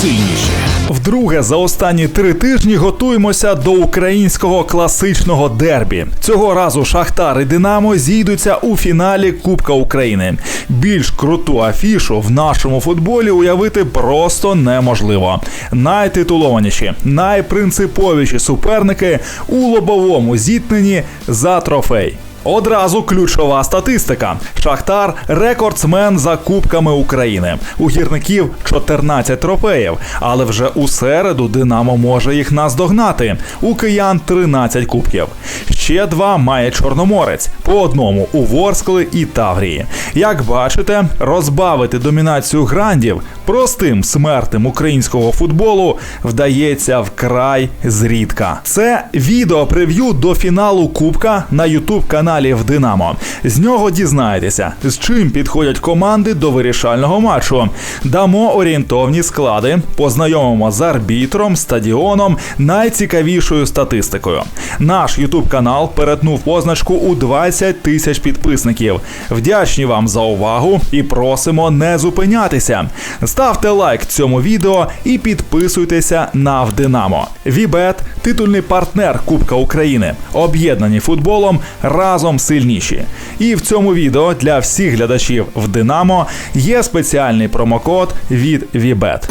Сильніші. Вдруге за останні три тижні готуємося до українського класичного дербі. Цього разу Шахтар і Динамо зійдуться у фіналі Кубка України. Більш круту афішу в нашому футболі уявити просто неможливо. Найтитулованіші, найпринциповіші суперники у лобовому зіткненні за трофей. Одразу ключова статистика. Шахтар рекордсмен за Кубками України. У гірників 14 трофеїв, але вже у середу Динамо може їх наздогнати. У киян 13 кубків. Ще два має Чорноморець, по одному у Ворскли і Таврії. Як бачите, розбавити домінацію грандів простим смертним українського футболу вдається вкрай зрідка. Це відео прев'ю до фіналу Кубка на Ютуб каналі в Динамо. З нього дізнаєтеся, з чим підходять команди до вирішального матчу. Дамо орієнтовні склади, познайомимо з арбітром, стадіоном, найцікавішою статистикою. Наш Ютуб канал перетнув позначку у 20 тисяч підписників. Вдячні вам за увагу і просимо не зупинятися. Ставте лайк цьому відео і підписуйтеся на Вдинамо. Вібет титульний партнер Кубка України. Об'єднані футболом разом сильніші. І в цьому відео для всіх глядачів в Динамо є спеціальний промокод від Вібет.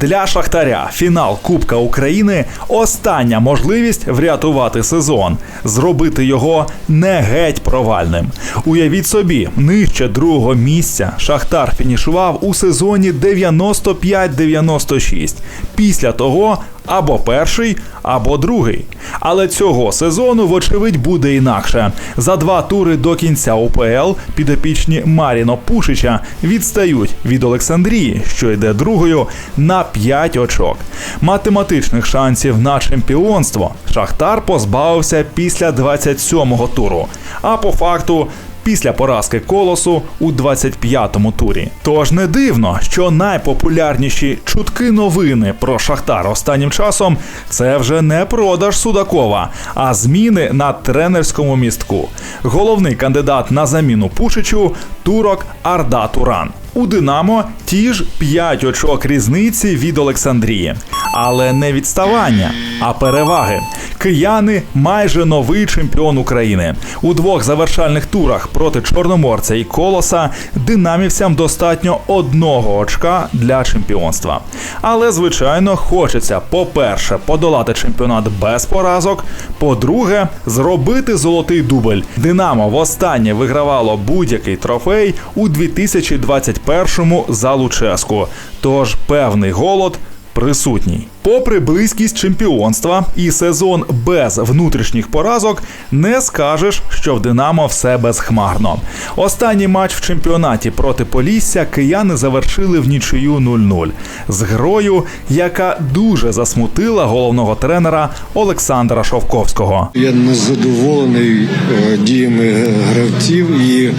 Для Шахтаря фінал Кубка України остання можливість врятувати сезон, зробити його не геть провальним. Уявіть собі, нижче другого місця Шахтар фінішував у сезоні 95-96. Після того або перший, або другий. Але цього сезону, вочевидь, буде інакше. За два тури до кінця УПЛ підопічні Маріно Пушича відстають від Олександрії, що йде другою, на 5 очок. Математичних шансів на чемпіонство Шахтар позбавився після 27-го туру. А по факту після поразки колосу у 25-му турі. Тож не дивно, що найпопулярніші чутки новини про Шахтар останнім часом це вже не продаж Судакова, а зміни на тренерському містку. Головний кандидат на заміну Пушичу турок Арда Туран. У Динамо ті ж 5 очок різниці від Олександрії. Але не відставання, а переваги. Кияни майже новий чемпіон України. У двох завершальних турах проти Чорноморця і Колоса динамівцям достатньо одного очка для чемпіонства. Але, звичайно, хочеться, по-перше, подолати чемпіонат без поразок. По-друге, зробити золотий дубль. Динамо востаннє вигравало будь-який трофей у 2021-му за Луческу. Тож певний голод присутній. Попри близькість чемпіонства і сезон без внутрішніх поразок, не скажеш, що в Динамо все безхмарно. Останній матч в чемпіонаті проти Полісся кияни завершили в нічию 0-0 з грою, яка дуже засмутила головного тренера Олександра Шовковського. Я не задоволений е, діями гравців і е,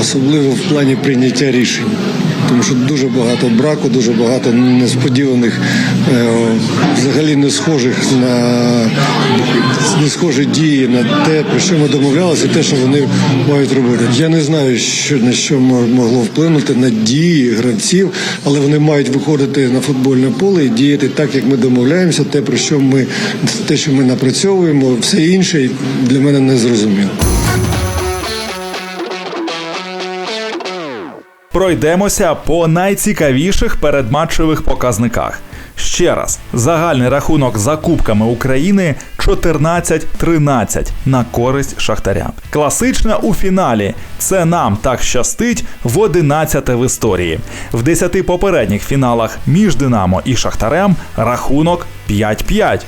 особливо в плані прийняття рішень. Тому що дуже багато браку, дуже багато несподіваних, е, взагалі не схожих на не схожі дії на те, про що ми домовлялися, те, що вони мають робити. Я не знаю, що на що могло вплинути на дії гравців, але вони мають виходити на футбольне поле і діяти так, як ми домовляємося. Те, про що ми те, що ми напрацьовуємо, все інше для мене не зрозуміло. Пройдемося по найцікавіших передматчевих показниках. Ще раз, загальний рахунок за Кубками України 14-13 на користь Шахтаря. Класична у фіналі. Це нам так щастить в 11 в історії. В 10 попередніх фіналах між Динамо і Шахтарем рахунок 5-5.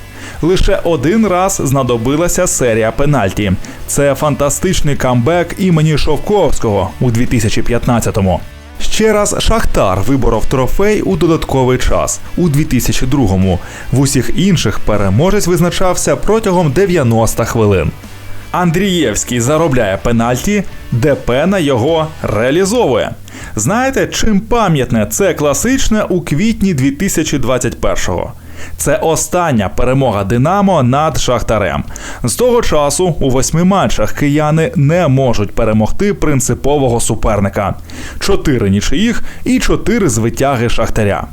Лише один раз знадобилася серія пенальті. Це фантастичний камбек імені Шовковського у 2015-му. Ще раз Шахтар виборов трофей у додатковий час у 2002-му. В усіх інших переможець визначався протягом 90 хвилин. Андрієвський заробляє пенальті, Депена його реалізовує. Знаєте, чим пам'ятне це класичне у квітні 2021-го? Це остання перемога Динамо над Шахтарем. З того часу у восьми матчах кияни не можуть перемогти принципового суперника. Чотири нічиїх і чотири звитяги Шахтаря.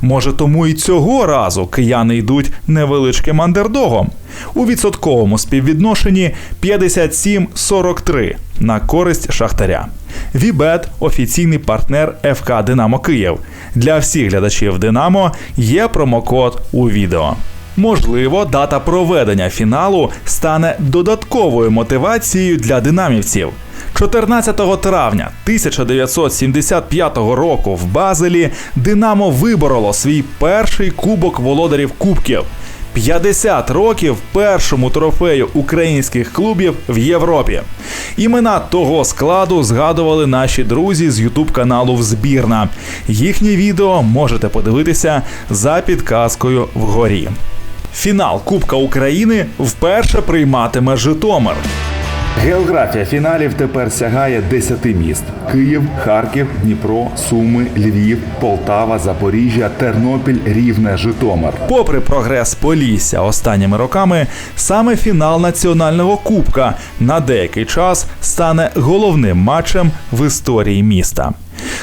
Може, тому і цього разу кияни йдуть невеличким андердогом. У відсотковому співвідношенні 57-43 на користь Шахтаря. Вібет офіційний партнер ФК Динамо Київ. Для всіх глядачів Динамо є промокод у відео. Можливо, дата проведення фіналу стане додатковою мотивацією для динамівців. 14 травня 1975 року в Базелі Динамо вибороло свій перший кубок володарів кубків. 50 років першому трофею українських клубів в Європі. Імена того складу згадували наші друзі з Ютуб каналу Взбірна. Їхнє відео можете подивитися за підказкою вгорі. Фінал Кубка України вперше прийматиме Житомир. Географія фіналів тепер сягає 10 міст: Київ, Харків, Дніпро, Суми, Львів, Полтава, Запоріжжя, Тернопіль, Рівне, Житомир. Попри прогрес Полісся останніми роками, саме фінал національного кубка на деякий час стане головним матчем в історії міста.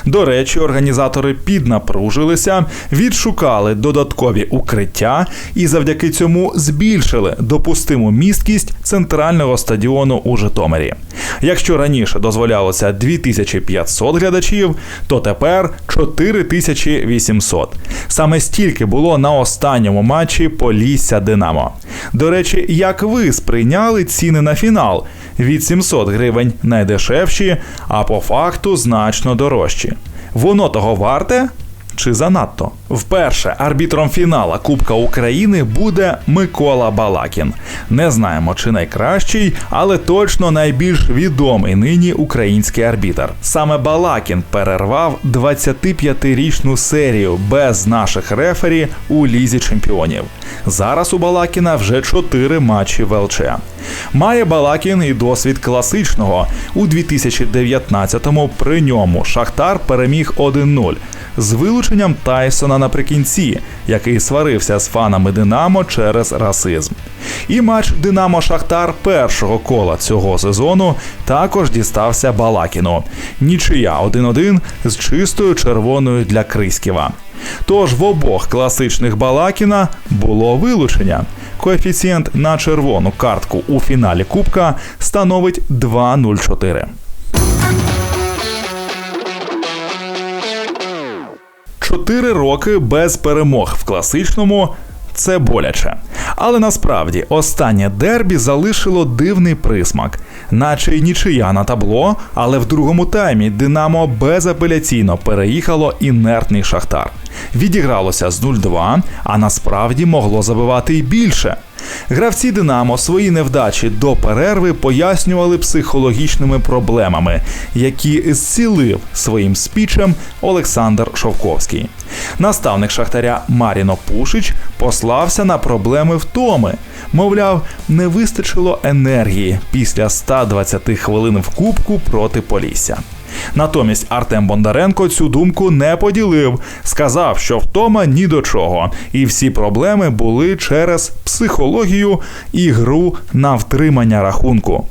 До речі, організатори піднапружилися, відшукали додаткові укриття і завдяки цьому збільшили допустиму місткість центрального стадіону у Житомирі. Якщо раніше дозволялося 2500 глядачів, то тепер 4800. Саме стільки було на останньому матчі Полісся Динамо. До речі, як ви сприйняли ціни на фінал? Від 700 гривень найдешевші, а по факту значно дорожчі. Воно того варте? Чи занадто? Вперше арбітром фінала Кубка України буде Микола Балакін. Не знаємо, чи найкращий, але точно найбільш відомий нині український арбітр. Саме Балакін перервав 25-річну серію без наших рефері у лізі чемпіонів. Зараз у Балакіна вже 4 матчі в ЛЧ. Має Балакін і досвід класичного. У 2019-му при ньому Шахтар переміг 1-0 з вилученням Тайсона наприкінці, який сварився з фанами Динамо через расизм. І матч Динамо Шахтар першого кола цього сезону також дістався Балакіну. Нічия 1-1 з чистою червоною для Криськіва. Тож в обох класичних Балакіна було вилучення. Коефіцієнт на червону картку у фіналі Кубка становить 2,04. Чотири роки без перемог в класичному. Це боляче. Але насправді останнє дербі залишило дивний присмак, наче й нічия на табло, але в другому таймі Динамо безапеляційно переїхало інертний шахтар. Відігралося з 0-2, а насправді могло забивати й більше. Гравці Динамо свої невдачі до перерви пояснювали психологічними проблемами, які зцілив своїм спічем Олександр Шовковський. Наставник Шахтаря Маріно Пушич послався на проблеми втоми. Мовляв, не вистачило енергії після 120 хвилин в кубку проти Полісся. Натомість Артем Бондаренко цю думку не поділив, сказав, що втома ні до чого, і всі проблеми були через психологію і гру на втримання рахунку.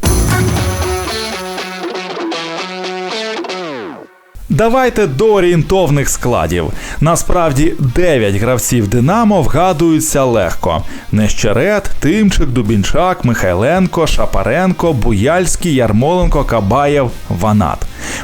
Давайте до орієнтовних складів. Насправді 9 гравців Динамо вгадуються легко: Нещерет, Тимчик, Дубінчак, Михайленко, Шапаренко, Буяльський, Ярмоленко, Кабаєв, Ванат.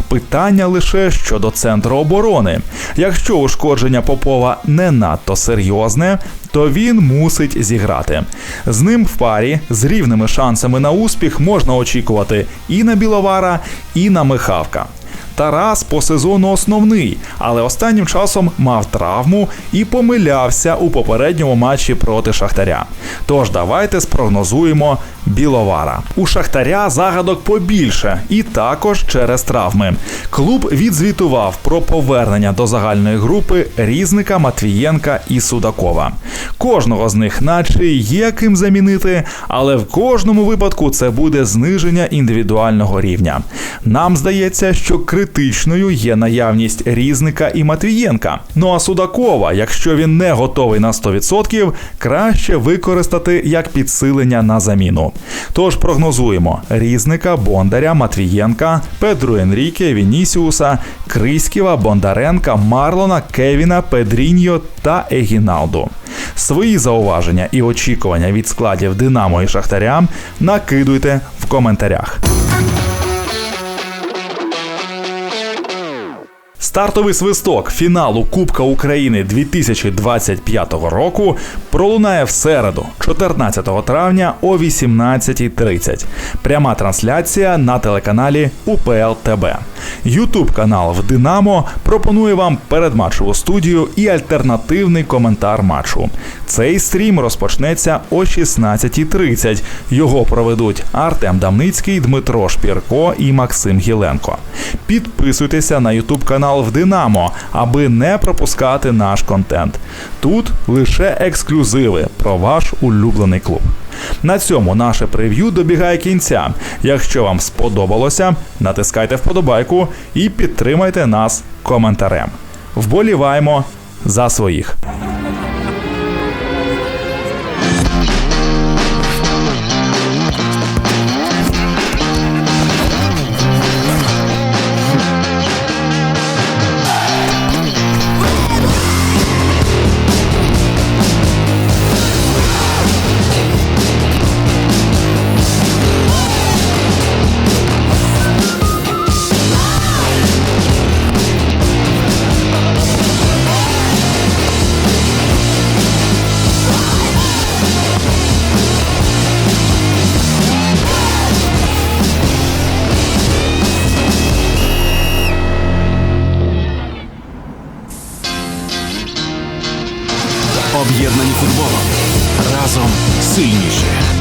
Питання лише щодо центру оборони. Якщо ушкодження Попова не надто серйозне, то він мусить зіграти. З ним в парі з рівними шансами на успіх можна очікувати і на Біловара, і на Михавка. Тарас по сезону основний, але останнім часом мав травму і помилявся у попередньому матчі проти Шахтаря. Тож давайте спрогнозуємо Біловара. У Шахтаря загадок побільше, і також через травми. Клуб відзвітував про повернення до загальної групи Різника, Матвієнка і Судакова. Кожного з них, наче є ким замінити, але в кожному випадку це буде зниження індивідуального рівня. Нам здається, що Крил критичною є наявність різника і Матвієнка. Ну а Судакова, якщо він не готовий на 100%, краще використати як підсилення на заміну. Тож прогнозуємо різника, Бондаря, Матвієнка, Педру Енріке, Вінісіуса, Криськіва, Бондаренка, Марлона, Кевіна, Педріньо та Егіналду. Свої зауваження і очікування від складів Динамо і Шахтаря накидуйте в коментарях. Стартовий свисток фіналу Кубка України 2025 року пролунає в середу, 14 травня о 18.30. Пряма трансляція на телеканалі УПЛ ТБ. Ютуб канал в Динамо пропонує вам передматчеву студію і альтернативний коментар матчу. Цей стрім розпочнеться о 16.30. Його проведуть Артем Дамницький, Дмитро Шпірко і Максим Гіленко. Підписуйтеся на Ютуб канал в Динамо, аби не пропускати наш контент. Тут лише ексклюзиви про ваш улюблений клуб. На цьому наше прев'ю добігає кінця. Якщо вам сподобалося, натискайте вподобайку і підтримайте нас коментарем. Вболіваємо за своїх.